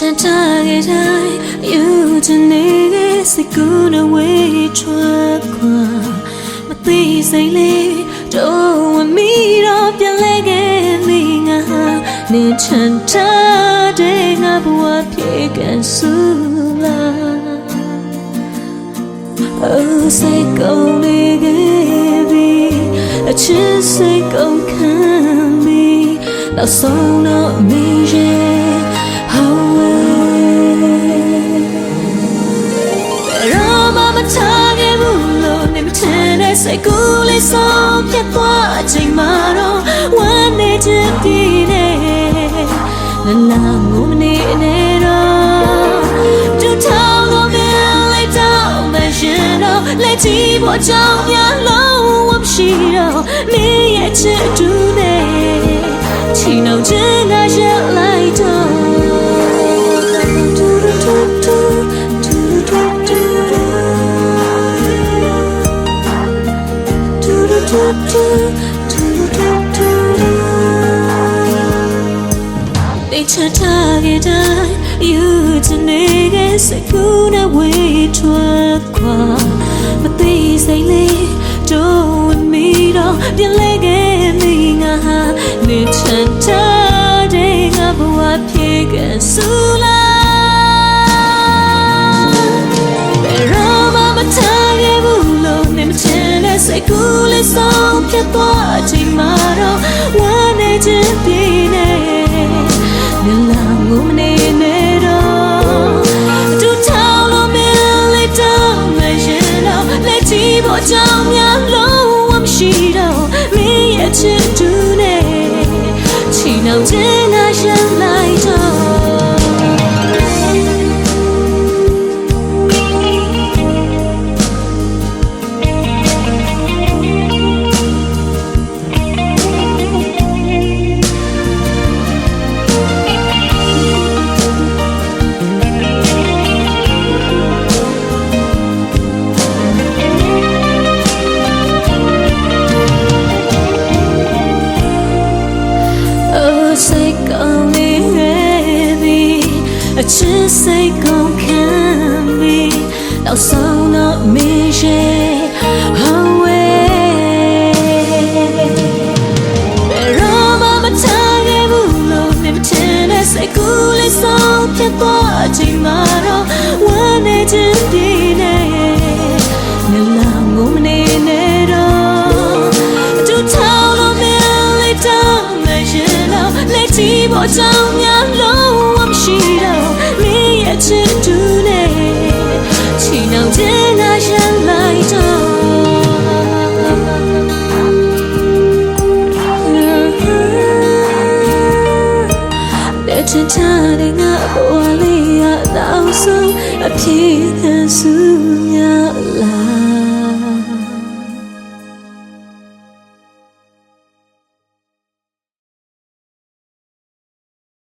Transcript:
ချင်တာခဲ့တိုင်းယူချင်နေတဲ့စကူနဝေးချွာခွာမသိစိတ်လေးတော့ဝမီတော့ပြန်လဲခဲ့မိငါနေချင်တာတဲ့ငါဘဝပြေကန်ဆူလား Oh say go baby အချစ်စိတ်ကုန်ခံပြီးနောက်ဆုံးတော့မင်းရဲ့ say cool so pya twa chain ma ro one day to be ne la la ngo ne ne 寂寞长夜，冷风袭扰，你也知道，谁熬着那些来早。嘟嘟嘟嘟你的来，遇那个最无奈的မသိစိတ်လေး Don't me တော့ပြန်လဲခဲ့နေငါဟာနေချမ်းသာတဲ့ငါဘဝဖြစ်ကဆူလာဘယ်တော့မှမထားခဲ့ဘူးလို့နေမချမ်းတဲ့စိတ်ကူးလေးဆုံးဖြစ်သွားချိန်မှာတော့ဖို့ကြောင့်များလုံးဝမရှိတော့မင်းရဲ့ချစ်သူနဲ့ချီနှောင်ခြင်းသာရလာစိတ်ကောင်းနေပြီအချစ်စိတ်ကောင်းခံပြီ我将要露我们虚荣，你也知足内，岂能接纳人来着？ချင်ချတဲ့ငါဘဝလေးရအောင်ဆုံးအပြည့်ခံစု